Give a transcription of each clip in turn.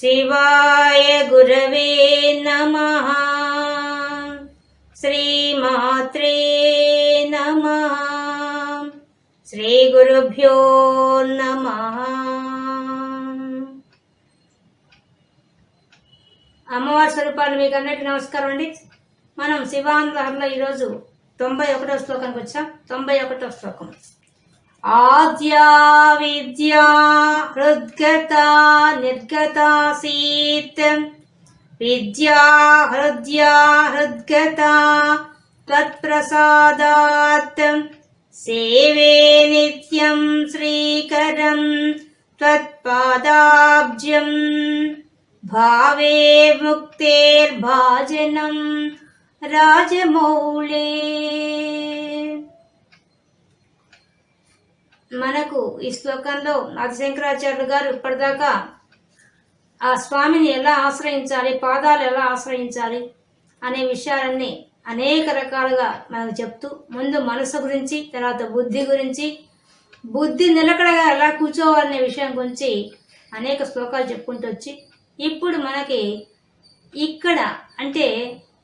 శివాయ గురవే నమ. శ్రీమాత్రే నమ. శ్రీ గురుభ్యో నమ. అమ్మవారి స్వరూపాలు మీకు అన్నిటి నమస్కారం అండి. మనం శివాంధ్రలో ఈరోజు తొంభై ఒకటో శ్లోకానికి వచ్చాం. తొంభై ఒకటో శ్లోకం. आद्या विद्या हृद्गता निर्गतासीत्। विद्या हृद्या हृद्गता त्वत्प्रसादात्। सेवे नित्यम् श्रीकरम् त्वत्पादाब्जम् भावे मुक्तेर्भाजनम् राजमौले। మనకు ఈ శ్లోకంలో ఆదిశంకరాచార్యులు గారు ఇప్పటిదాకా ఆ స్వామిని ఎలా ఆశ్రయించాలి పాదాలు ఎలా ఆశ్రయించాలి అనే విషయాలన్నీ అనేక రకాలుగా మనకు చెప్తూ ముందు మనసు గురించి తర్వాత బుద్ధి గురించి బుద్ధి నిలకడగా ఎలా కూర్చోవాలనే విషయం గురించి అనేక శ్లోకాలు చెప్పుకుంటూ వచ్చి ఇప్పుడు మనకి ఇక్కడ అంటే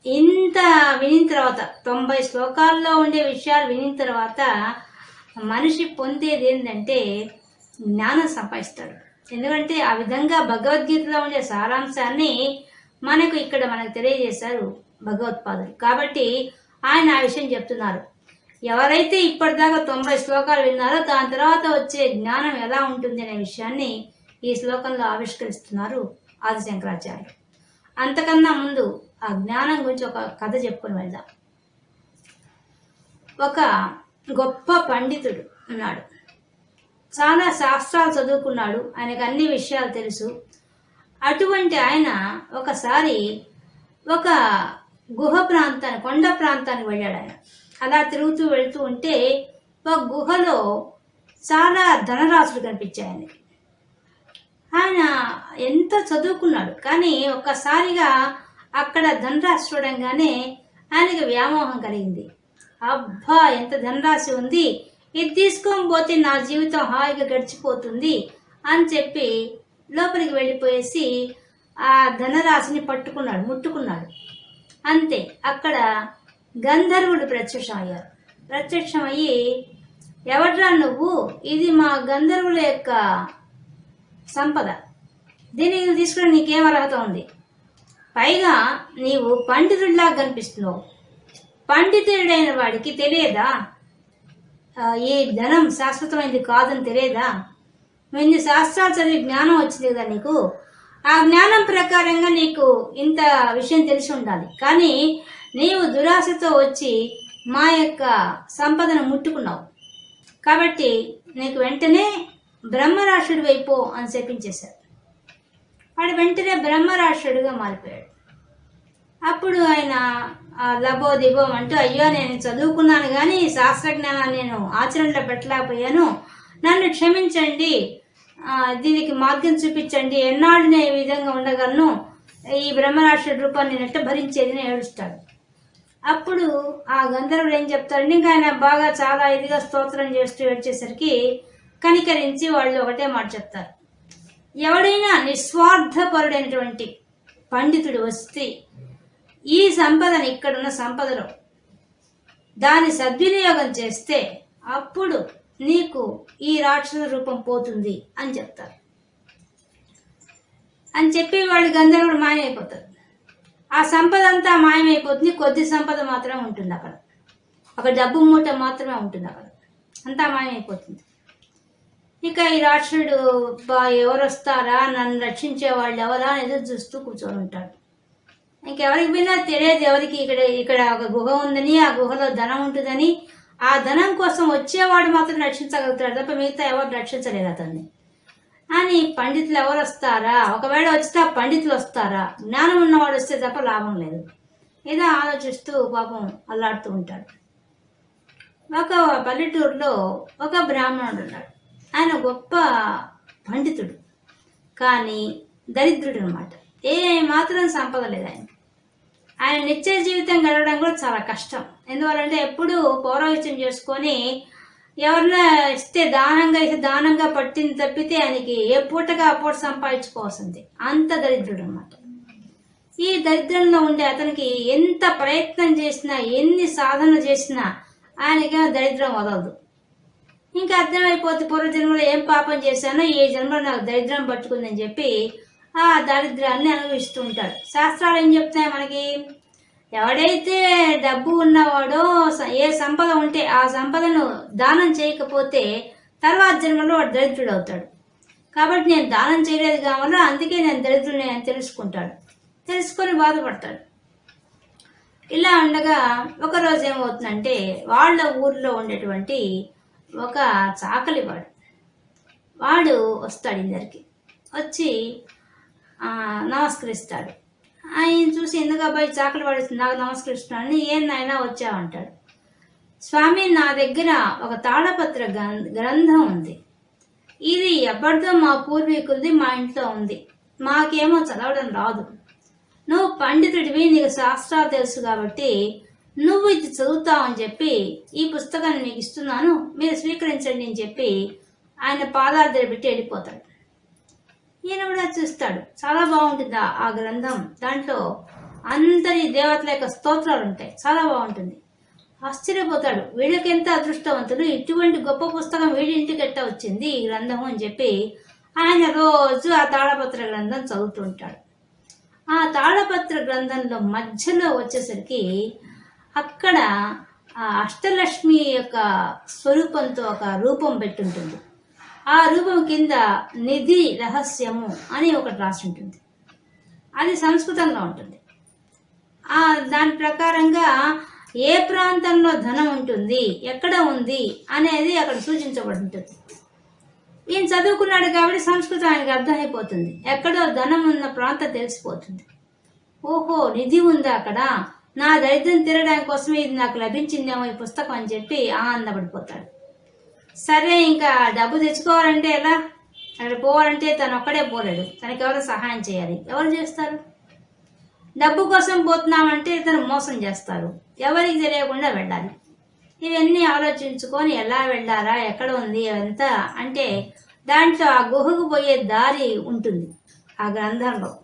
ఇంత వినిన తర్వాత తొంభై శ్లోకాల్లో ఉండే విషయాలు వినిన తర్వాత మనిషి పొందేది ఏంటంటే జ్ఞానం సంపాదిస్తాడు. ఎందుకంటే ఆ విధంగా భగవద్గీతలో ఉండే సారాంశాన్ని మనకు ఇక్కడ మనకు తెలియజేశారు భగవత్పాదులు. కాబట్టి ఆయన ఆ విషయం చెప్తున్నారు. ఎవరైతే ఇప్పటిదాకా తొంభై శ్లోకాలు విన్నారో దాని తర్వాత వచ్చే జ్ఞానం ఎలా ఉంటుంది అనే విషయాన్ని ఈ శ్లోకంలో ఆవిష్కరిస్తున్నారు ఆదిశంకరాచార్యులు అంతకన్నా ముందు ఆ జ్ఞానం గురించి ఒక కథ చెప్పుకొని వెళ్దాం. ఒక గొప్ప పండితుడు ఉన్నాడు చాలా శాస్త్రాలు చదువుకున్నాడు. ఆయనకు అన్ని విషయాలు తెలుసు. అటువంటి ఆయన ఒకసారి ఒక గుహ ప్రాంతాన్ని కొండ ప్రాంతానికి వెళ్ళాడు ఆయన. అలా తిరుగుతూ వెళుతూ ఉంటే ఒక గుహలో చాలా ధనరాశులు కనిపించాయి ఆయనకి. ఆయన ఎంత చదువుకున్నాడు. కానీ ఒక్కసారిగా అక్కడ ధనరాశి చూడంగానే ఆయనకి వ్యామోహం కలిగింది. అబ్బా ఎంత ధనరాశి ఉంది. ఇది తీసుకొని పోతే నా జీవితం హాయిగా గడిచిపోతుంది అని చెప్పి లోపలికి వెళ్ళిపోయేసి ఆ ధనరాశిని పట్టుకున్నాడు ముట్టుకున్నాడు. అంతే అక్కడ గంధర్వుడు ప్రత్యక్షమయ్యారు ప్రత్యక్షమయ్యి ఎవడ్రా నువ్వు? ఇది మా గంధర్వుల యొక్క సంపద. దీన్ని తీసుకుని నీకేం అర్హత ఉంది? పైగా నీవు పండితుడిలా కనిపిస్తున్నావు. పండితుడైన వాడికి తెలియదా? ఏ ఈ ధనం శాశ్వతమైనది కాదని తెలియదా? ఇన్ని శాస్త్రాలు చదివి జ్ఞానం వచ్చింది కదా నీకు? ఆ జ్ఞానం ప్రకారంగా నీకు ఇంత విషయం తెలిసి ఉండాలి. కానీ నీవు దురాశతో వచ్చి మా యొక్క సంపదను ముట్టుకున్నావు. కాబట్టి నీకు వెంటనే బ్రహ్మరాక్షుడు వైపో అని చెప్పించేశారు వాడు వెంటనే బ్రహ్మరాక్షుడుగా మారిపోయాడు. అప్పుడు ఆయన లభో లబో అంటూ అయ్యో నేను చదువుకున్నాను కానీ శాస్త్రజ్ఞానాన్ని నేను ఆచరణలో పెట్టలేకపోయాను. నన్ను క్షమించండి. దీనికి మార్గం చూపించండి. ఎన్నాళ్ళు నేను ఈ విధంగా ఉండగలను? ఈ బ్రహ్మరాక్షుడి రూపాన్ని నెట్ట భరించేది? అని ఏడుస్తాడు. అప్పుడు ఆ గంధర్వుడు ఏం చెప్తారండి ఇంకా ఆయన బాగా చాలా ఇదిగా స్తోత్రం చేస్తూ వచ్చేసరికి కనికరించి వాళ్ళు ఒకటే మాట చెప్తారు. ఎవడైనా నిస్వార్థపరుడైనటువంటి పండితుడు వస్తే ఈ సంపదని ఇక్కడున్న సంపదలో దాని సద్వినియోగం చేస్తే అప్పుడు నీకు ఈ రాక్షస రూపం పోతుంది అని చెప్తారు. అని చెప్పి వాళ్ళు గంధర్వుడు మాయమైపోతారు. ఆ సంపద అంతా మాయమైపోతుంది. కొద్ది సంపద మాత్రమే ఉంటుంది అక్కడ. ఒక డబ్బు మూట మాత్రమే ఉంటుంది అక్కడ. అంతా మాయమైపోతుంది. ఇక ఈ రాక్షసుడు బా ఎవరు వస్తారా నన్ను రక్షించే వాళ్ళు ఎవరా? అని ఎదురు చూస్తూ కూర్చొని ఉంటాడు. ఇంకెవరికి పోయినా తెలియదు ఎవరికి. ఇక్కడ ఇక్కడ ఒక గుహ ఉందని ఆ గుహలో ధనం ఉంటుందని. ఆ ధనం కోసం వచ్చేవాడు మాత్రం రక్షించగలుగుతాడు తప్ప మిగతా ఎవరు రక్షించలేరు అతన్ని. అని పండితులు ఎవరు వస్తారా? ఒకవేళ వస్తే ఆ పండితులు వస్తారా? జ్ఞానం ఉన్నవాడు వస్తే తప్ప లాభం లేదు. ఏదో ఆలోచిస్తూ పాపం అల్లాడుతూ ఉంటాడు. ఒక పల్లెటూరులో ఒక బ్రాహ్మణుడు ఉన్నాడు. ఆయన గొప్ప పండితుడు. కానీ దరిద్రుడు అనమాట ఏ మాత్రం సంపద లేదు ఆయన ఆయన నిత్య జీవితం గడవడం కూడా చాలా కష్టం. ఎందువల్లంటే ఎప్పుడు పౌరోహిత్యం చేసుకొని ఎవరన్నా ఇస్తే దానంగా ఇస్తే దానంగా పట్టింది తప్పితే ఆయనకి ఏ పూటగా ఆ పూట సంపాదించుకోవాల్సింది. అంత దరిద్రుడు అనమాట ఈ దరిద్రంలో ఉండే అతనికి ఎంత ప్రయత్నం చేసినా ఎన్ని సాధన చేసినా ఆయనకి దరిద్రం వదలదు. ఇంకా అర్థమైపోతే పూర్వజన్మలో ఏం పాపం చేశానో ఈ జన్మలో నాకు దరిద్రం పట్టుకుందని చెప్పి ఆ దరిద్రాన్ని అనుభవిస్తూ ఉంటాడు శాస్త్రాలు ఏం చెప్తాయి మనకి? ఎవడైతే డబ్బు ఉన్నవాడో ఏ సంపద ఉంటే ఆ సంపదను దానం చేయకపోతే తర్వాత జన్మలో వాడు దరిద్రుడు అవుతాడు కాబట్టి నేను దానం చేయలేదు కావాలో అందుకే నేను దరిద్రుని అని తెలుసుకుంటాడు. తెలుసుకొని బాధపడతాడు. ఇలా ఉండగా ఒకరోజు ఏమవుతుందంటే వాళ్ళ ఊర్లో ఉండేటువంటి ఒక చాకలివాడు వాడు వస్తాడు ఇందరికి. వచ్చి నమస్కరిస్తాడు. ఆయన చూసి ఎందుకు అబ్బాయి చాకలి వాడు నాకు నమస్కరిస్తున్నాను. ఏం నాయనా వచ్చావంటాడు. స్వామి నా దగ్గర ఒక తాళపత్ర గ్రంథం ఉంది. ఇది ఎవరితో మా పూర్వీకులది మా ఇంట్లో ఉంది. మాకేమో చదవడం రాదు. నువ్వు పండితుడివి నీకు శాస్త్రాలు తెలుసు కాబట్టి నువ్వు ఇది చదువుతావు అని చెప్పి ఈ పుస్తకాన్ని మీకు ఇస్తున్నాను. మీరు స్వీకరించండి అని చెప్పి ఆయన పాదాల పెట్టి వెళ్ళిపోతాడు. ఈయన కూడా చూస్తాడు. చాలా బాగుంటుంది ఆ- గ్రంథం. దాంట్లో అందరి దేవతల యొక్క స్తోత్రాలు ఉంటాయి. చాలా బాగుంటుంది. ఆశ్చర్యపోతాడు. వీళ్ళకి ఎంత అదృష్టవంతుడు? ఇటువంటి గొప్ప పుస్తకం వీడి ఇంటి ఎట్ట వచ్చింది? ఈ గ్రంథము అని చెప్పి ఆయన రోజు ఆ తాళపత్ర గ్రంథం చదువుతుంటాడు ఆ తాళపత్ర గ్రంథంలో మధ్యలో వచ్చేసరికి అక్కడ ఆ అష్టలక్ష్మి యొక్క స్వరూపంతో ఒక రూపం పెట్టుంటుంది. ఆ రూపం కింద నిధి రహస్యము అని ఒకటి రాసి ఉంటుంది. అది సంస్కృతంలో ఉంటుంది. ఆ దాని ప్రకారంగా ఏ ప్రాంతంలో ధనం ఉంటుంది ఎక్కడ ఉంది అనేది అక్కడ సూచించబడి ఉంటుంది ఈయన చదువుకున్నాడు కాబట్టి సంస్కృతం ఆయనకు అర్థమైపోతుంది. ఎక్కడో ధనం ఉన్న ప్రాంతం తెలిసిపోతుంది. ఓహో నిధి ఉందా అక్కడ? నా దరిద్రం తీరడానికి కోసమే ఇది నాకు లభించిందేమో ఈ పుస్తకం అని చెప్పి ఆనందపడిపోతాడు సరే ఇంకా డబ్బు తెచ్చుకోవాలంటే ఎలా? అక్కడ పోవాలంటే తను ఒక్కడే పోలేడు. తనకి ఎవరు సహాయం చేయాలి? ఎవరు చేస్తారు? డబ్బు కోసం పోతున్నామంటే తను మోసం చేస్తారు ఎవరికి తెలియకుండా వెళ్ళాలి. ఇవన్నీ ఆలోచించుకొని ఎలా వెళ్ళారా ఎక్కడ ఉంది అంతా అంటే దాంట్లో ఆ గుహకు పోయే దారి ఉంటుంది ఆ గ్రంథంలో.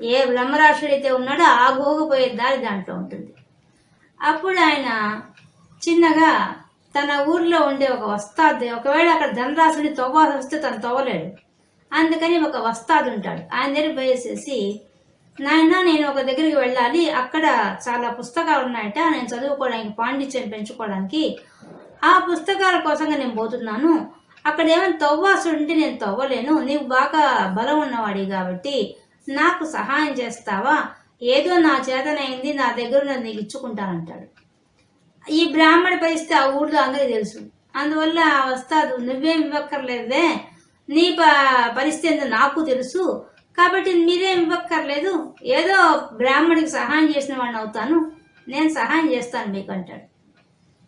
ఏ బ్రహ్మరాక్షుడైతే ఉన్నాడో ఆ గుహకు పోయే దారి దాంట్లో ఉంటుంది. అప్పుడు ఆయన చిన్నగా తన ఊర్లో ఉండే ఒక వస్తాది ఒకవేళ అక్కడ ధనరాశుని తవ్వాల్సి వస్తే తను తవ్వలేడు. అందుకని ఒక వస్తాది ఉంటాడు. ఆయన దగ్గర పోయేసేసి నాయన నేను ఒక దగ్గరికి వెళ్ళాలి. అక్కడ చాలా పుస్తకాలు ఉన్నాయట. నేను చదువుకోవడానికి పాండిత్యం పెంచుకోవడానికి. ఆ పుస్తకాల కోసంగా నేను పోతున్నాను. అక్కడ ఏమైనా తవ్వాల్సి ఉంటే నేను తవ్వలేను. నీవు బాగా బలం ఉన్నవాడి కాబట్టి నాకు సహాయం చేస్తావా? ఏదో నా చేతనైంది. నా దగ్గర నేను నీకు ఇచ్చుకుంటానంటాడు. ఈ బ్రాహ్మణ పరిస్థితి ఆ ఊళ్ళో అందరికీ తెలుసు. అందువల్ల ఆ వస్తాదు నువ్వేం ఇవ్వక్కర్లేదే. నీ ప పరిస్థితి ఏందో నాకు తెలుసు. కాబట్టి మీరేం ఇవ్వక్కర్లేదు. ఏదో బ్రాహ్మడికి సహాయం చేసిన వాడిని అవుతాను. నేను సహాయం చేస్తాను మీకు అంటాడు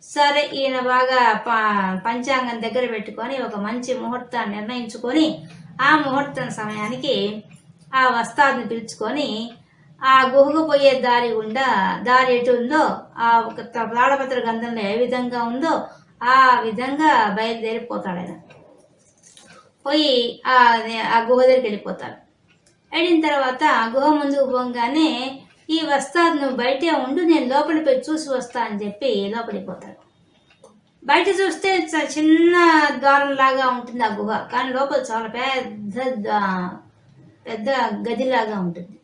సరే ఈయన బాగా ప- పంచాంగం దగ్గర పెట్టుకొని ఒక మంచి ముహూర్తాన్ని నిర్ణయించుకొని ఆ ముహూర్తం సమయానికి ఆ వస్తాదుని పిలుచుకొని ఆ గుహకు పోయే దారి గుండా దారి ఎటు ఉందో? ఆ ఒక త- తాళపత్ర గంధంలో ఏ విధంగా ఉందో ఆ విధంగా బయలుదేరిపోతాడు ఆయన పోయి ఆ ఆ గుహ దగ్గరికి వెళ్ళిపోతాడు. వెళ్ళిన తర్వాత ఆ గుహ ముందుకు పోగానే ఈ వస్తాదు నువ్వు బయటే ఉండు నేను లోపలికి పోయి చూసి వస్తా అని చెప్పి లోపలికి పోతాడు. బయట చూస్తే చ- చిన్న ద్వారం లాగా ఉంటుంది ఆ గుహ. కానీ లోపల చాలా పెద్ద పెద్ద గదిలాగా ఉంటుంది.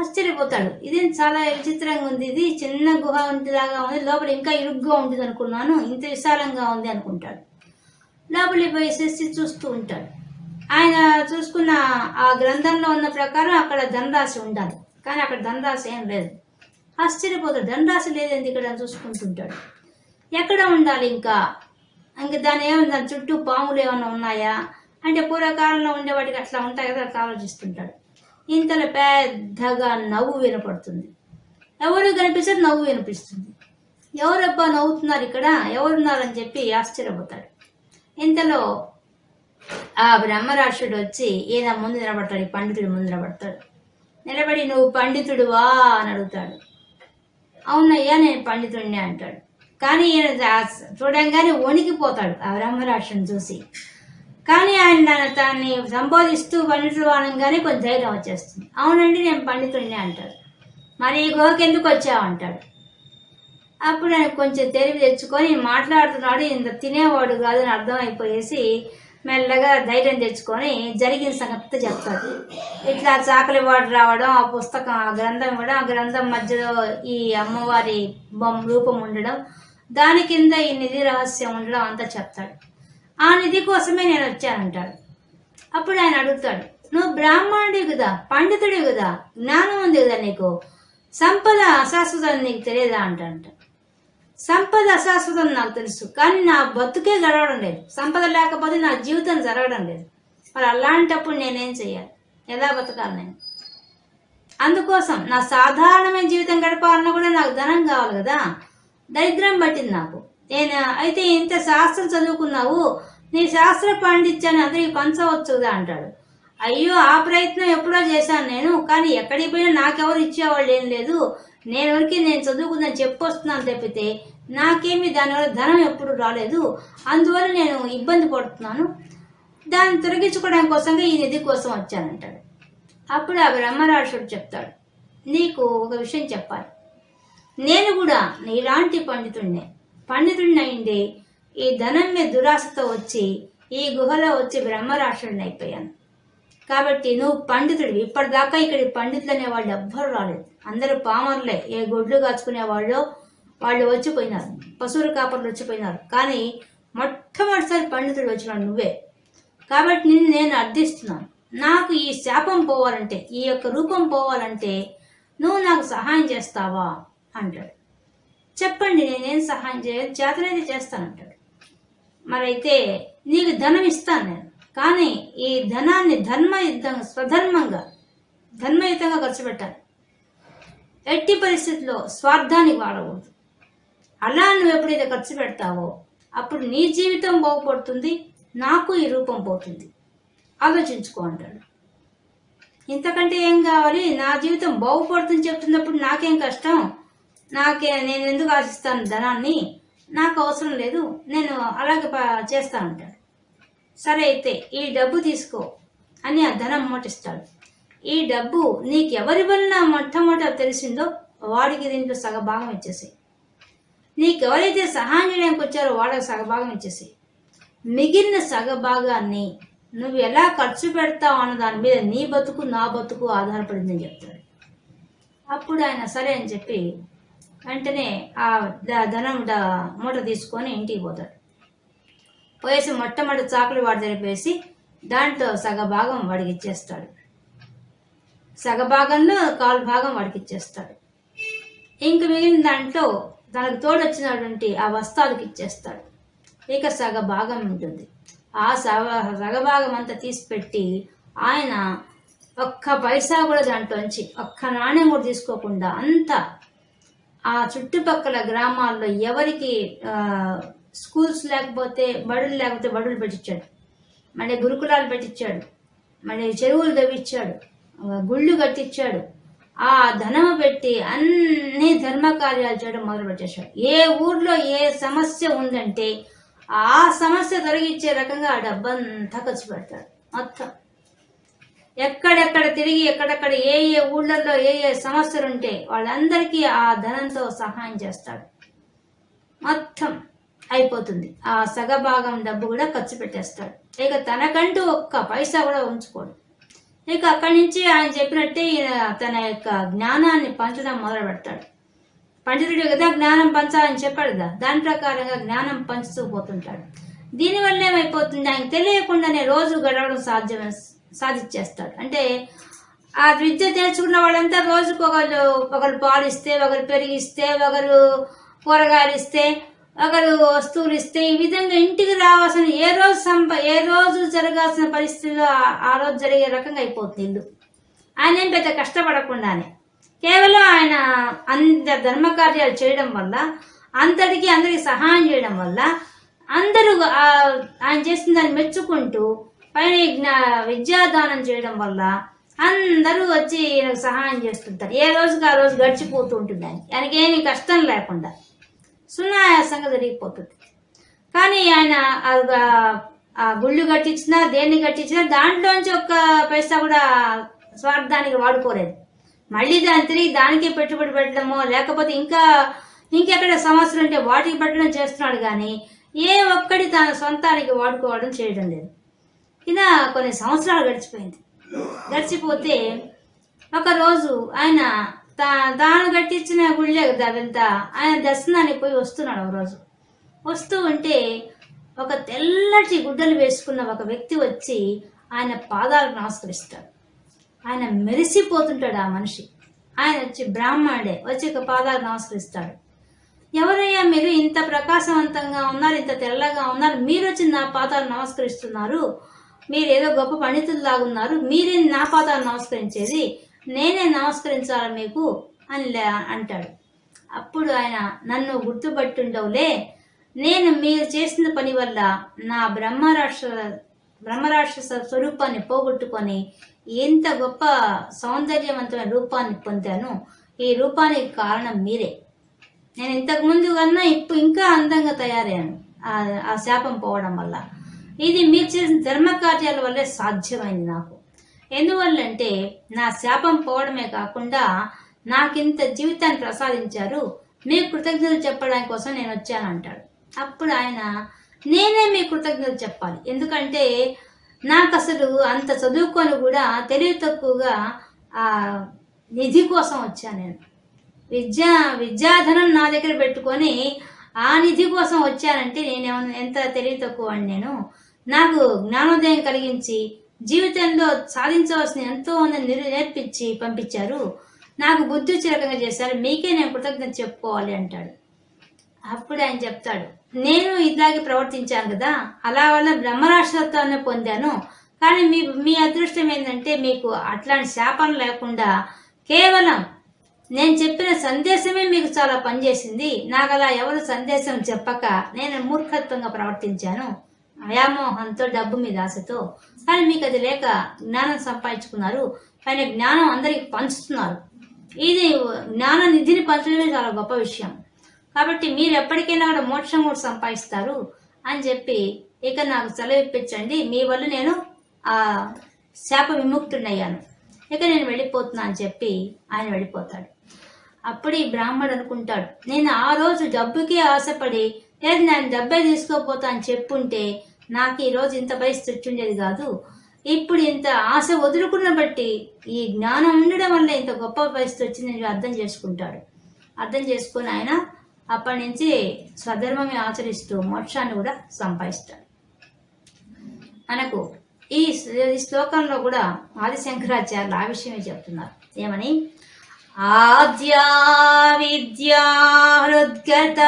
ఆశ్చర్యపోతాడు. ఇదేం చాలా విచిత్రంగా ఉంది. ఇది చిన్న గుహ లాగా ఉంది. లోపల ఇంకా ఇరుగ్గా ఉంటుంది అనుకున్నాను. ఇంత విశాలంగా ఉంది అనుకుంటాడు. లోపలికి పోయేసేసి చూస్తూ ఉంటాడు. ఆయన చూసుకున్న ఆ గ్రంథంలో ఉన్న ప్రకారం అక్కడ ధనరాశి ఉండాలి. కానీ అక్కడ ధనరాశి ఏం లేదు. ఆశ్చర్యపోతాడు. ధనరాశి లేదండి ఇక్కడ చూసుకుంటుంటాడు. ఎక్కడ ఉండాలి ఇంకా? ఇంకా దాని ఏమన్నా దాని చుట్టూ పాములు ఏమైనా ఉన్నాయా? అంటే పూర్వకాలంలో ఉండే వాటికి అట్లా ఉంటాయి కదా అట్లా ఆలోచిస్తుంటాడు. ఇంతలో పెద్దగా నవ్వు వినపడుతుంది. ఎవరు కనిపిస్తే నవ్వు వినిపిస్తుంది. ఎవరబ్బా నవ్వుతున్నారు ఇక్కడ? ఎవరున్నారని చెప్పి ఆశ్చర్యపోతాడు. ఇంతలో ఆ బ్రహ్మరాక్షుడు వచ్చి ఈయన ముందు నిలబడతాడు ఈ ముందు నిలబడతాడు. నిలబడి నువ్వు పండితుడువా? అని అడుగుతాడు. అవునయ్యా నేను పండితుడిని అంటాడు. కానీ ఈయన చూడంగానే వణికిపోతాడు ఆ బ్రహ్మరాక్షని చూసి. కానీ ఆయన తనని సంబోధిస్తూ పండితులు అనగానే కొంచెం ధైర్యం వచ్చేస్తుంది. అవునండి నేను పండితుడిని అంటాడు మరి ఈ గుహకి ఎందుకు వచ్చావు అంటాడు. అప్పుడు ఆయన కొంచెం తెలివి తెచ్చుకొని మాట్లాడుతున్నాడు ఇంత తినేవాడు కాదు అని అర్థమైపోయేసి మెల్లగా ధైర్యం తెచ్చుకొని జరిగిన సంగతి చెప్తాడు. ఇట్లా చాకలి వాడు రావడం ఆ పుస్తకం ఆ గ్రంథం ఇవ్వడం ఆ గ్రంథం మధ్యలో ఈ అమ్మవారి బొమ్మ రూపం ఉండడం దాని కింద ఈ నిధి రహస్యం ఉండడం అంతా చెప్తాడు. ఆ నిధి కోసమే నేను వచ్చానంటాడు. అప్పుడు ఆయన అడుగుతాడు నువ్వు బ్రాహ్మణుడి కదా పండితుడి కదా జ్ఞానం ఉంది కదా నీకు? సంపద అశాశ్వతం నీకు తెలియదా? అంటంట సంపద అశాశ్వతం నాకు తెలుసు కానీ నా బతుకే గడవడం లేదు. సంపద లేకపోతే నా జీవితం జరగడం లేదు. మరి అలాంటప్పుడు నేనేం చెయ్యాలి? ఎలా బతకాలి నేను? అందుకోసం నా సాధారణమైన జీవితం గడపాలన్నా కూడా నాకు ధనం కావాలి కదా. దరిద్రం పట్టింది నాకు. నేను? అయితే ఇంత శాస్త్రం చదువుకున్నావు. నీ శాస్త్ర పాండిత్యాన్ని అందరికి పంచవచ్చుదా? అంటాడు. అయ్యో ఆ ప్రయత్నం ఎప్పుడో చేశాను నేను కానీ ఎక్కడికి పోయినా నాకెవరు ఇచ్చేవాళ్ళు ఏం లేదు. నేను వరకు నేను చదువుకుందని చెప్పొస్తున్నాను తప్పితే నాకేమి దానివల్ల ధనం ఎప్పుడు రాలేదు. అందువల్ల నేను ఇబ్బంది పడుతున్నాను. దాన్ని తొలగించుకోవడం కోసంగా ఈ నిధి కోసం వచ్చానంటాడు అప్పుడు ఆ బ్రహ్మరాక్షుడు చెప్తాడు. నీకు ఒక విషయం చెప్పాలి. నేను కూడా నీలాంటి పండితుడినే పండితుడినైండే ఈ ధనం మీద దురాశతో వచ్చి ఈ గుహలో వచ్చి బ్రహ్మరాక్షుడిని అయిపోయాను కాబట్టి నువ్వు పండితుడివి. ఇప్పటిదాకా ఇక్కడ పండితులు అనే వాళ్ళు ఎవ్వరు రాలేదు. అందరూ పామర్లే. ఏ గొడ్లు కాచుకునే వాళ్ళు వాళ్ళు వచ్చిపోయినారు. పశువుల కాపర్లు వచ్చిపోయినారు. కానీ మొట్టమొదటిసారి పండితుడు వచ్చినాడు నువ్వే. కాబట్టి నిన్ను నేను అర్థిస్తున్నాను. నాకు ఈ శాపం పోవాలంటే ఈ యొక్క రూపం పోవాలంటే నువ్వు నాకు సహాయం చేస్తావా? అంటాడు. చెప్పండి నేనేం సహాయం చేయ చేతనైతే చేస్తానంటాడు. మరైతే నీకు ధనం ఇస్తాను నేను. కానీ ఈ ధనాన్ని ధర్మయుద్ధంగా స్వధర్మంగా ధర్మయుతంగా ఖర్చు పెట్టాలి. ఎట్టి పరిస్థితుల్లో స్వార్థానికి వాడకూడదు. అలా నువ్వు ఎప్పుడైతే ఖర్చు పెడతావో అప్పుడు నీ జీవితం బాగుపడుతుంది నాకు ఈ రూపం పోతుంది. ఆలోచించుకో అంటాడు. ఇంతకంటే ఏం కావాలి? నా జీవితం బాగుపడుతుంది చెప్తున్నప్పుడు నాకేం కష్టం? నాకే నేను ఎందుకు ఆశిస్తాను ధనాన్ని? నాకు అవసరం లేదు నేను అలాగే ప- చేస్తానంటాడు సరే అయితే ఈ డబ్బు తీసుకో అని ఆ ధనం మూటిస్తాడు. ఈ డబ్బు నీకు వలన మొట్టమొదట తెలిసిందో వాడికి దీంట్లో సగభాగం ఇచ్చేసి నీకు ఎవరైతే సహాయం చేయడానికి వచ్చారో వాళ్ళకి సగభాగం ఇచ్చేసి మిగిలిన సగభాగాన్ని నువ్వు ఎలా ఖర్చు పెడతావు అన్న దాని మీద నీ బతుకు నా బతుకు ఆధారపడిందని చెప్తాడు. అప్పుడు ఆయన సరే అని చెప్పి వెంటనే ఆ ధనం మూట తీసుకొని ఇంటికి పోతాడు. పోయేసి మొట్టమొదటి చాకులు వాడి తెలిపేసి దాంట్లో సగభాగం వాడికి ఇచ్చేస్తాడు. సగభాగంలో కాలు భాగం వాడికి ఇచ్చేస్తాడు. ఇంక మిగిలిన దాంట్లో తనకు తోడొచ్చినటువంటి ఆ వస్త్రాలకు ఇచ్చేస్తాడు. ఇక సగ భాగం ఉంటుంది. ఆ సగ సగభాగం అంతా తీసిపెట్టి ఆయన ఒక్క పైసా కూడా దాంట్లోంచి ఒక్క నాణ్యం కూడా తీసుకోకుండా అంతా ఆ చుట్టుపక్కల గ్రామాల్లో ఎవరికి స్కూల్స్ లేకపోతే బడులు లేకపోతే బడులు పెట్టించాడు మళ్ళీ గురుకులాలు పెట్టించాడు మళ్ళీ చెరువులు తవ్వించాడు గుళ్ళు కట్టించాడు ఆ ధనము పెట్టి అన్ని ధర్మ కార్యాలు చేయడం మొదలు పెట్టేశాడు ఏ ఊర్లో ఏ సమస్య ఉందంటే ఆ సమస్య తొలగించే రకంగా ఆ డబ్బంతా ఖర్చు పెడతాడు. మొత్తం. ఎక్కడెక్కడ తిరిగి ఎక్కడెక్కడ ఏ ఏ ఊళ్ళల్లో ఏ ఏ సమస్యలు ఉంటే వాళ్ళందరికీ ఆ ధనంతో సహాయం చేస్తాడు. మొత్తం అయిపోతుంది. ఆ సగభాగం డబ్బు కూడా ఖర్చు పెట్టేస్తాడు. ఇక తనకంటూ ఒక్క పైసా కూడా ఉంచుకోడు. ఇక అక్కడి నుంచి ఆయన చెప్పినట్టే ఈయన తన యొక్క జ్ఞానాన్ని పంచడం మొదలు పెడతాడు. పండితుడు కదా జ్ఞానం పంచాలని చెప్పాడు కదా. దాని ప్రకారంగా జ్ఞానం పంచుతూ పోతుంటాడు. దీనివల్ల ఏమైపోతుంది? ఆయన తెలియకుండానే రోజు గడవడం సాధ్యం సాధించేస్తాడు అంటే ఆ విద్య తెలుసుకున్న వాళ్ళంతా రోజుకు ఒకరు ఒకరు పాలు ఇస్తే ఒకరు పెరిగిస్తే ఒకరు కూరగాయలు ఇస్తే ఒకరు వస్తువులు ఇస్తే ఈ విధంగా ఇంటికి రావాల్సిన ఏ రోజు సంప ఏ రోజు జరగాల్సిన పరిస్థితుల్లో ఆ- రోజు జరిగే రకంగా అయిపోతుంది ఇల్లు ఆయన ఏం పెద్ద కష్టపడకుండానే. కేవలం ఆయన అంత ధర్మ కార్యాలు చేయడం వల్ల అంతటికి అందరికి సహాయం చేయడం వల్ల అందరూ ఆయన చేసిన దాన్ని మెచ్చుకుంటూ పైన జ్ఞా విద్యాదానం చేయడం వల్ల అందరూ వచ్చి ఈయనకు సహాయం చేస్తుంటారు. ఏ రోజుకి ఆ రోజు గడిచిపోతూ ఉంటుంది ఆయన ఆయనకి కష్టం లేకుండా సునాయాసంగా జరిగిపోతుంది. కానీ ఆయన ఆ- ఆ గుళ్ళు కట్టించినా దేన్ని కట్టించినా దాంట్లోంచి ఒక్క పైసా కూడా స్వార్థానికి వాడుకోలేదు. మళ్ళీ దాన్ని తిరిగి దానికే పెట్టుబడి పెట్టడమో లేకపోతే ఇంకా ఇంకెక్కడ సమస్యలు ఉంటే వాటికి పెట్టడం చేస్తున్నాడు కానీ ఏ ఒక్కడి తన సొంతానికి వాడుకోవడం చేయడం లేదు. ఇలా కొన్ని సంవత్సరాలు గడిచిపోయింది. గడిచిపోతే ఒకరోజు ఆయన తా తాను కట్టించిన గుళ్ళే వెళ్తా అదంతా ఆయన దర్శనానికి పోయి వస్తున్నాడు ఒకరోజు వస్తూ ఉంటే ఒక తెల్లటి గుడ్డలు వేసుకున్న ఒక వ్యక్తి వచ్చి ఆయన పాదాలకు నమస్కరిస్తాడు. ఆయన మెరిసిపోతుంటాడు ఆ మనిషి. ఆయన వచ్చి బ్రాహ్మణుడే వచ్చి ఒక పాదాలు నమస్కరిస్తాడు. ఎవరయ్యా మీరు? ఇంత ప్రకాశవంతంగా ఉన్నారు ఇంత తెల్లగా ఉన్నారు. మీరు వచ్చి నా పాదాలు నమస్కరిస్తున్నారు. మీరు ఏదో గొప్ప పండితుల్లాగా ఉన్నారు మీరే నా పాదాలు నమస్కరించేది నేనే నమస్కరించాలా మీకు అని లే- అంటాడు. అప్పుడు ఆయన నన్ను గుర్తుపట్టుండవులే నేను మీరు చేసిన పని వల్ల నా బ్రహ్మరాక్ష బ్రహ్మరాక్షస స్వరూపాన్ని పోగొట్టుకొని ఎంత గొప్ప సౌందర్యవంతమైన రూపాన్ని పొందాను ఈ రూపానికి కారణం మీరే. నేను ఇంతకు ముందు కన్నా ఇప్పుడు ఇంకా అందంగా తయారయ్యాను ఆ శాపం పోవడం వల్ల. ఇది మీరు చేసిన ధర్మ కార్యాల వల్లే సాధ్యమైంది నాకు. ఎందువల్లంటే నా శాపం పోవడమే కాకుండా నాకింత జీవితాన్ని ప్రసాదించారు. మీకు కృతజ్ఞతలు చెప్పడానికి కోసం నేను వచ్చాను అంటాడు అప్పుడు ఆయన నేనే మీ కృతజ్ఞతలు చెప్పాలి. ఎందుకంటే నాకు అసలు అంత చదువుకొని కూడా తెలివి తక్కువగా ఆ నిధి కోసం వచ్చాను నేను. విద్యా విద్యాధనం నా దగ్గర పెట్టుకొని ఆ నిధి కోసం వచ్చానంటే నేను ఎంత తెలివి తక్కువ అని నేను? నాకు జ్ఞానోదయం కలిగించి జీవితంలో సాధించవలసిన ఎంతో మందిని నేర్పించి పంపించారు. నాకు బుద్ధి చిరకంగా చేశారు. మీకే నేను కృతజ్ఞత చెప్పుకోవాలి అంటాడు. అప్పుడు ఆయన చెప్తాడు నేను ఇలాగే ప్రవర్తించాను కదా. అలా వల్ల బ్రహ్మరాక్షసత్వాన్ని పొందాను. కానీ మీ మీ అదృష్టం ఏంటంటే మీకు అట్లాంటి శాపం లేకుండా కేవలం నేను చెప్పిన సందేశమే మీకు చాలా పనిచేసింది. నాకు అలా ఎవరు సందేశం చెప్పక నేను మూర్ఖత్వంగా ప్రవర్తించాను. అయామోహంతో డబ్బు మీద ఆశతో కానీ మీకు అది లేక జ్ఞానం సంపాదించుకున్నారు పైన జ్ఞానం అందరికి పంచుతున్నారు. ఇది జ్ఞాన నిధిని పంచడమే చాలా గొప్ప విషయం. కాబట్టి మీరు ఎప్పటికైనా కూడా మోక్షం కూడా సంపాదిస్తారు అని చెప్పి ఇక నాకు సెలవు ఇప్పించండి మీ వల్ల నేను ఆ శాప విముక్తుడయ్యాను. ఇక నేను వెళ్ళిపోతున్నా అని చెప్పి ఆయన వెళ్ళిపోతాడు. అప్పుడు ఈ బ్రాహ్మడు అనుకుంటాడు నేను ఆ రోజు డబ్బుకి ఆశపడి లేదు నేను డబ్బే తీసుకోపోతా అని చెప్పుంటే నాకు ఈరోజు ఇంత పరిస్థితి వచ్చిండేది కాదు. ఇప్పుడు ఇంత ఆశ వదులుకున్న బట్టి ఈ జ్ఞానం ఉండడం వల్ల ఇంత గొప్ప పరిస్థితి వచ్చిందని అర్థం చేసుకుంటాడు. అర్థం చేసుకుని ఆయన అప్పటి నుంచి స్వధర్మమే ఆచరిస్తూ మోక్షాన్ని కూడా సంపాదిస్తాడు. మనకు ఈ శ్లోకంలో కూడా ఆదిశంకరాచార్యులు ఆ విషయమే చెప్తున్నారు. ఏమని? ఆద్యా విద్యా హృద్గత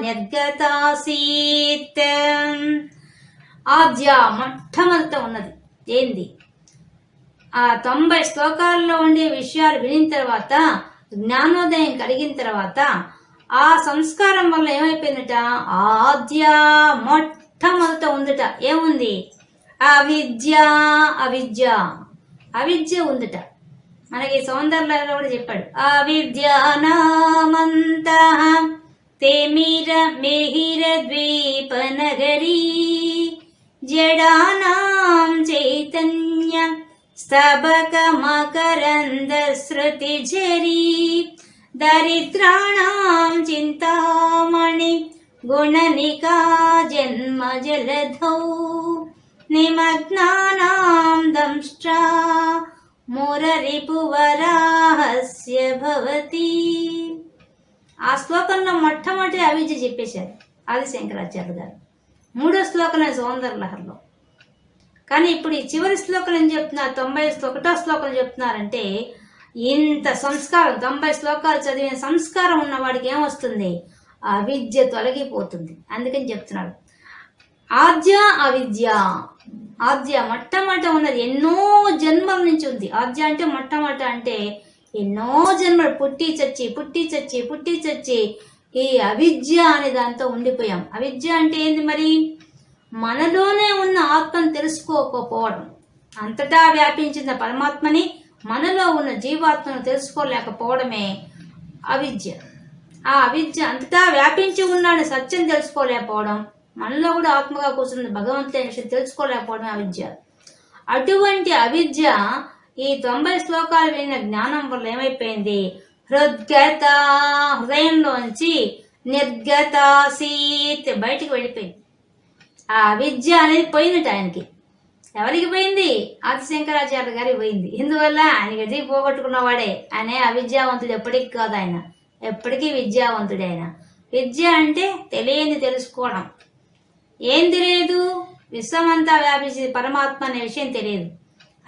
నిర్గతాసీత్ ఆద్య మొట్టమొదట ఉన్నది. ఏంది? ఆ తొంభై శ్లోకాల్లో ఉండే విషయాలు వినిన తర్వాత జ్ఞానోదయం కలిగిన తర్వాత ఆ సంస్కారం వల్ల ఏమైపోయిందట? ఆద్య మొట్టమొదట ఉందట. ఏముంది? అవిద్య అవిద్య. అవిద్య ఉందట. మనకి సౌందర్యాలలో కూడా చెప్పాడు అవిద్యానామంత తెమిర మిహిర ద్వీప నగరీ జడానాం చైతన్య స్తబక మకరంద శృతి ఝరీ దరిద్రాణాం చింతామణి గుణనికా జన్మ జలధౌ నిమగ్నానాం దంష్ట్రా మురరిపువరాహస్య భవతి. ఆ శ్లోకంలో మొట్టమొదటి అవిద్య చెప్పేశారు ఆది శంకరాచార్య గారు. మూడో శ్లోకంలో సౌందర్య లహర్లో కానీ ఇప్పుడు ఈ చివరి శ్లోకం ఏం చెప్తున్నారు? తొంభై ఒకటో శ్లోకం చెప్తున్నారంటే ఇంత సంస్కారం తొంభై శ్లోకాలు చదివిన సంస్కారం ఉన్నవాడికి ఏమొస్తుంది అవిద్య తొలగిపోతుంది. అందుకని చెప్తున్నాడు. ఆద్య అవిద్య. ఆద్య మొట్టమొదట ఉన్నది. ఎన్నో జన్మల నుంచి ఉంది. ఆద్య అంటే మొట్టమొదట అంటే ఎన్నో జన్మలు. పుట్టి చచ్చి పుట్టి చచ్చి పుట్టి చచ్చి ఈ అవిద్య అనే దాంతో ఉండిపోయాం. అవిద్య అంటే ఏంది మరి? మనలోనే ఉన్న ఆత్మను తెలుసుకోకపోవడం. అంతటా వ్యాపించిన పరమాత్మని మనలో ఉన్న జీవాత్మను తెలుసుకోలేకపోవడమే అవిద్య. ఆ అవిద్య అంతటా వ్యాపించి ఉన్నాడు సత్యం తెలుసుకోలేకపోవడం. మనలో కూడా ఆత్మగా కూర్చున్న భగవంతుని విషయం తెలుసుకోలేకపోవడం అవిద్య. అటువంటి అవిద్య ఈ తొంభై శ్లోకాలు విన్న జ్ఞానం వల్ల ఏమైపోయింది? హృద్గత హృదయంలోంచి నిర్గత సీత్ బయటికి వెళ్ళిపోయింది. ఆ అవిద్య అనేది పోయింది ఆయనకి. ఎవరికి పోయింది? ఆదిశంకరాచార్య గారికి పోయింది. ఎందువల్ల? ఆయన గది పోగొట్టుకున్నవాడే. ఆయన అవిద్యావంతుడు ఎప్పటికి కాదు ఆయన. ఎప్పటికీ విద్యావంతుడే ఆయన. విద్య అంటే తెలియని తెలుసుకోవడం. ఏం తెలియదు? విశ్వమంతా వ్యాపించి పరమాత్మ అనే విషయం తెలియదు.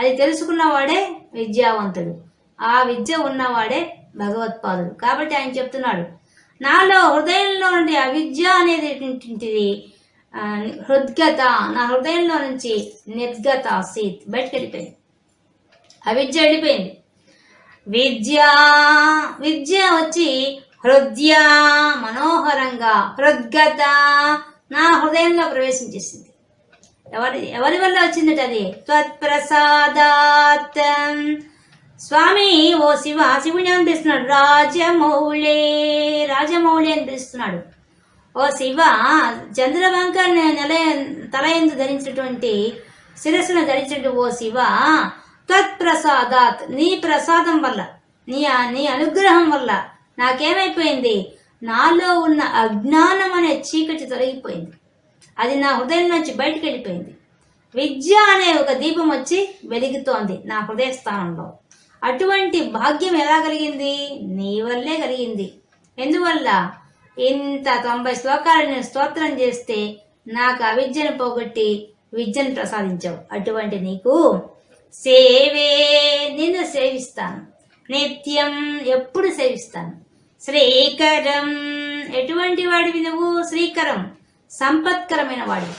అది తెలుసుకున్నవాడే విద్యావంతుడు. ఆ విద్య ఉన్నవాడే భగవత్పాదుడు. కాబట్టి ఆయన చెప్తున్నాడు నాలో హృదయంలో నుండి అవిద్య అనేది హృద్గత. నా హృదయంలో నుంచి నిర్గత సీత్ బయటకు వెళ్ళిపోయింది. అవిద్య వెళ్ళిపోయింది. విద్య విద్య వచ్చి హృదయ మనోహరంగా హృద్గత నా హృదయంలో ప్రవేశించేసింది ఎవరి ఎవరి వల్ల వచ్చిందట అది? త్వత్ప్రసాదాత్ స్వామి ఓ శివ శివుని అని పిలుస్తున్నాడు. రాజమౌళే రాజమౌళి అని పిలుస్తున్నాడు. ఓ శివ చంద్రవంక నెల తల ఎందు ధరించినటువంటి శిరస్సును ధరించినటువంటి ఓ శివ త్వత్ప్రసాదాత్ నీ ప్రసాదం వల్ల నీ నీ అనుగ్రహం వల్ల నాకేమైపోయింది? నాలో ఉన్న అజ్ఞానం అనే చీకటి తొలగిపోయింది. అది నా హృదయం నుంచి బయటికి వెళ్ళిపోయింది. విద్య అనే ఒక దీపం వచ్చి వెలుగుతోంది నా హృదయ స్థానంలో. అటువంటి భాగ్యం ఎలా కలిగింది? నీ వల్లే కలిగింది. ఎందువల్ల? ఇంత తొంభై శ్లోకాలు నేను స్తోత్రం చేస్తే నాకు అవిద్యను పోగొట్టి విద్యను ప్రసాదించావు. అటువంటి నీకు సేవే. నిన్ను సేవిస్తాను. నిత్యం ఎప్పుడు సేవిస్తాను. శ్రీకరం. ఎటువంటి వాడివి నువ్వు శ్రీకరం? సంపత్కరమైన వాడివి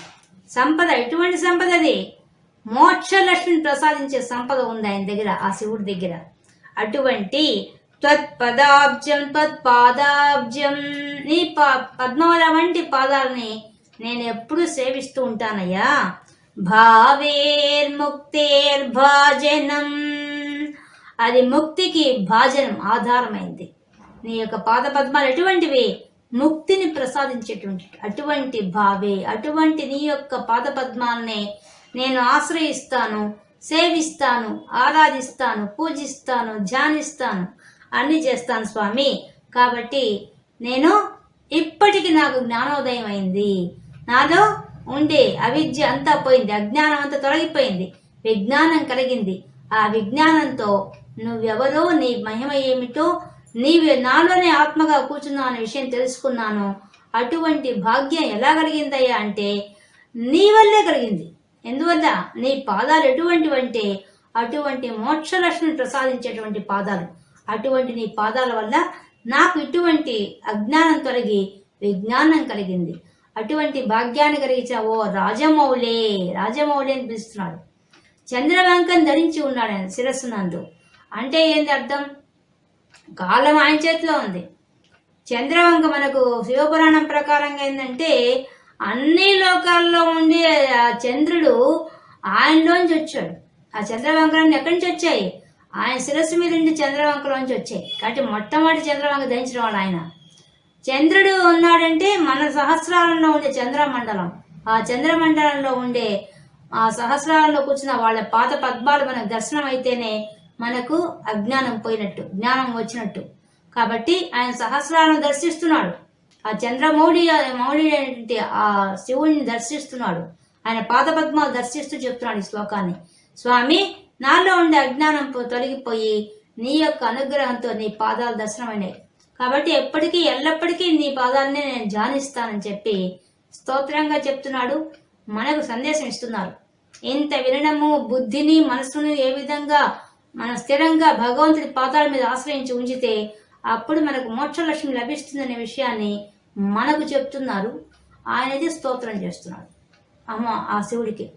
సంపద ఎటువంటి సంపద అది? మోక్షలక్ష్మిని ప్రసాదించే సంపద ఉంది ఆయన దగ్గర ఆ శివుడి దగ్గర. అటువంటి త్వత్పదాబ్జం త్వత్పాదాబ్జం నీ ప పద్మవల వంటి పాదాలని నేను ఎప్పుడు సేవిస్తూ ఉంటానయ్యా. భావేర్ముక్తేర్భాజనం అది ముక్తికి భాజనం ఆధారమైంది. నీ యొక్క పాద పద్మాలు ఎటువంటివి? ముక్తిని ప్రసాదించేటువంటి అటువంటి భావే అటువంటి నీ యొక్క పాద పద్మాలనే నేను ఆశ్రయిస్తాను సేవిస్తాను ఆరాధిస్తాను పూజిస్తాను ధ్యానిస్తాను అన్ని చేస్తాను స్వామి. కాబట్టి నేను ఇప్పటికి నాకు జ్ఞానోదయం అయింది. నాలో ఉండే అవిద్య అంతా పోయింది అజ్ఞానం అంతా తొలగిపోయింది విజ్ఞానం కలిగింది. ఆ విజ్ఞానంతో నువ్వెవరో నీ మహిమ ఏమిటో నీవే నాలోనే ఆత్మగా కూర్చున్నావు అనే విషయం తెలుసుకున్నాను. అటువంటి భాగ్యం ఎలా కలిగిందయ్యా అంటే నీ వల్లే కలిగింది. ఎందువల్ల? నీ పాదాలు ఎటువంటివంటే అటువంటి మోక్ష మోక్షలక్ష్మిని ప్రసాదించేటువంటి పాదాలు. అటువంటి నీ పాదాల వల్ల నాకు ఇటువంటి అజ్ఞానం తొలగి విజ్ఞానం కలిగింది. అటువంటి భాగ్యాన్ని కలిగించిన ఓ రాజమౌలే రాజమౌళి అని పిలుస్తున్నాడు. చంద్రవంకం ధరించి ఉన్నాడు ఆయన శిరస్సు నందు. అంటే ఏంది అర్థం? కాలం ఆయన చేతిలో ఉంది. చంద్రవంక మనకు శివపురాణం ప్రకారంగా ఏంటంటే అన్ని లోకాల్లో ఉండే ఆ చంద్రుడు ఆయనలోంచి వచ్చాడు. ఆ చంద్రవంకలన్నీ ఎక్కడి నుంచి వచ్చాయి? ఆయన శిరస్సు మీద ఉండి చంద్రవంకలోంచి వచ్చాయి. కాబట్టి మొట్టమొదటి చంద్రవంక ధరించిన వాడు ఆయన. చంద్రుడు ఉన్నాడంటే మన సహస్రాలలో ఉండే చంద్రమండలం. ఆ చంద్రమండలంలో ఉండే ఆ సహస్రాలలో కూర్చున్న వాళ్ళ పాత పద్మాలు మనకు దర్శనం అయితేనే మనకు అజ్ఞానం పోయినట్టు జ్ఞానం వచ్చినట్టు. కాబట్టి ఆయన సహస్రాలను దర్శిస్తున్నాడు. ఆ చంద్రమౌళి మౌళి ఆ శివుణ్ణి దర్శిస్తున్నాడు. ఆయన పాదపద్మాలు దర్శిస్తూ చెప్తున్నాడు ఈ శ్లోకాన్ని. స్వామి నాలో ఉండే అజ్ఞానం తొలగిపోయి నీ యొక్క అనుగ్రహంతో నీ పాదాలు దర్శనమైనాయి. కాబట్టి ఎప్పటికీ ఎల్లప్పటికీ నీ పాదాలనే నేను ధ్యానిస్తానని చెప్పి స్తోత్రంగా చెప్తున్నాడు. మనకు సందేశం ఇస్తున్నారు. ఇంత వినడము బుద్ధిని మనసును ఏ విధంగా మన స్థిరంగా భగవంతుడి పాదాల మీద ఆశ్రయించి ఉంచితే అప్పుడు మనకు మోక్షలక్ష్మి లభిస్తుందనే విషయాన్ని మనకు చెప్తున్నారు. ఆయనది స్తోత్రం చేస్తున్నాడు. అమ్మ ఆ శివుడికి.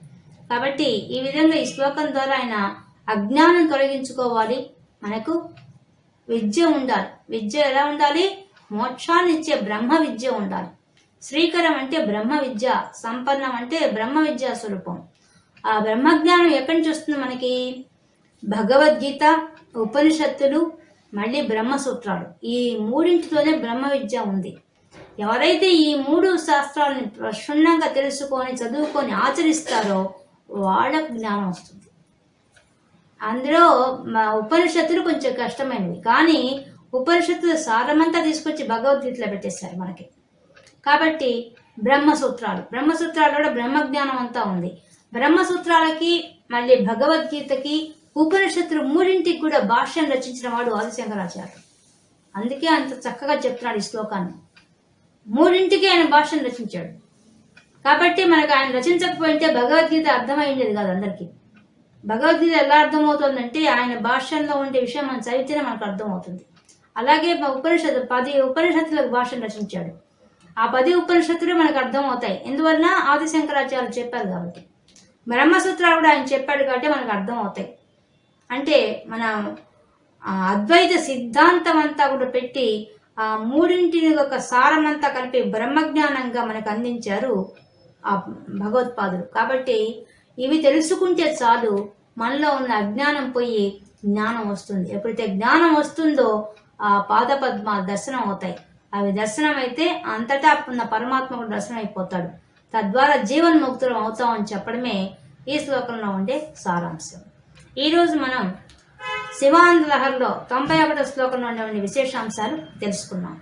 కాబట్టి ఈ విధంగా ఈ శ్లోకం ద్వారా ఆయన అజ్ఞానం తొలగించుకోవాలి. మనకు విద్య ఉండాలి. విద్య ఎలా ఉండాలి? మోక్షాన్ని ఇచ్చే బ్రహ్మ విద్య ఉండాలి. శ్రీకరం అంటే బ్రహ్మ విద్య సంపన్నం అంటే బ్రహ్మ విద్యా స్వరూపం. ఆ బ్రహ్మజ్ఞానం ఎక్కడి నుంచి వస్తుంది మనకి? భగవద్గీత ఉపనిషత్తులు మళ్ళీ బ్రహ్మసూత్రాలు. ఈ మూడింటితోనే బ్రహ్మ విద్య ఉంది. ఎవరైతే ఈ మూడు శాస్త్రాలను క్షుణ్ణంగా తెలుసుకొని చదువుకొని ఆచరిస్తారో వాళ్ళకు జ్ఞానం వస్తుంది. అందులో మా ఉపనిషత్తులు కొంచెం కష్టమైనవి. కానీ ఉపనిషత్తుల సారమంతా తీసుకొచ్చి భగవద్గీతలో పెట్టేశారు మనకి. కాబట్టి బ్రహ్మసూత్రాలు. బ్రహ్మసూత్రాలు కూడా బ్రహ్మజ్ఞానం అంతా ఉంది. బ్రహ్మసూత్రాలకి మళ్ళీ భగవద్గీతకి ఉపనిషత్తులు మూడింటికి కూడా భాష్యం రచించిన వాడు ఆదిశంకరాచార్యుడు. అందుకే అంత చక్కగా చెప్తున్నాడు ఈ శ్లోకాన్ని. మూడింటికి ఆయన భాష్యం రచించాడు. కాబట్టి మనకు ఆయన రచించకపోయింటే భగవద్గీత అర్థమైండేది కాదు అందరికీ. భగవద్గీత ఎలా అర్థమవుతుందంటే ఆయన భాష్యంలో ఉండే విషయం మనం చదివితేనే మనకు అర్థమవుతుంది. అలాగే ఉపనిషత్తు పది ఉపనిషత్తులకు భాషను రచించాడు. ఆ పది ఉపనిషత్తులు మనకు అర్థమవుతాయి. ఎందువలన? ఆదిశంకరాచార్యులు చెప్పారు కాబట్టి. బ్రహ్మసూత్రాలు కూడా ఆయన చెప్పాడు కాబట్టి మనకు అర్థమవుతాయి. అంటే మన అద్వైత సిద్ధాంతం అంతా కూడా పెట్టి ఆ మూడింటిని ఒక సారమంతా కలిపి బ్రహ్మజ్ఞానంగా మనకు అందించారు ఆ భగవత్పాదులు. కాబట్టి ఇవి తెలుసుకుంటే చాలు మనలో ఉన్న అజ్ఞానం పోయి జ్ఞానం వస్తుంది. ఎప్పుడైతే జ్ఞానం వస్తుందో ఆ పాద పద్మ దర్శనం అవుతాయి. అవి దర్శనం అయితే అంతటా ఉన్న పరమాత్మ కూడా దర్శనం అయిపోతాడు తద్వారా జీవన్ముక్తులం అవుతామని చెప్పడమే ఈ శ్లోకంలో ఉండే సారాంశం. ఈరోజు మనం శివానంద లహర్లో తొంభై ఒకటో శ్లోకంలో ఉండే విశేషాంశాలు తెలుసుకున్నాం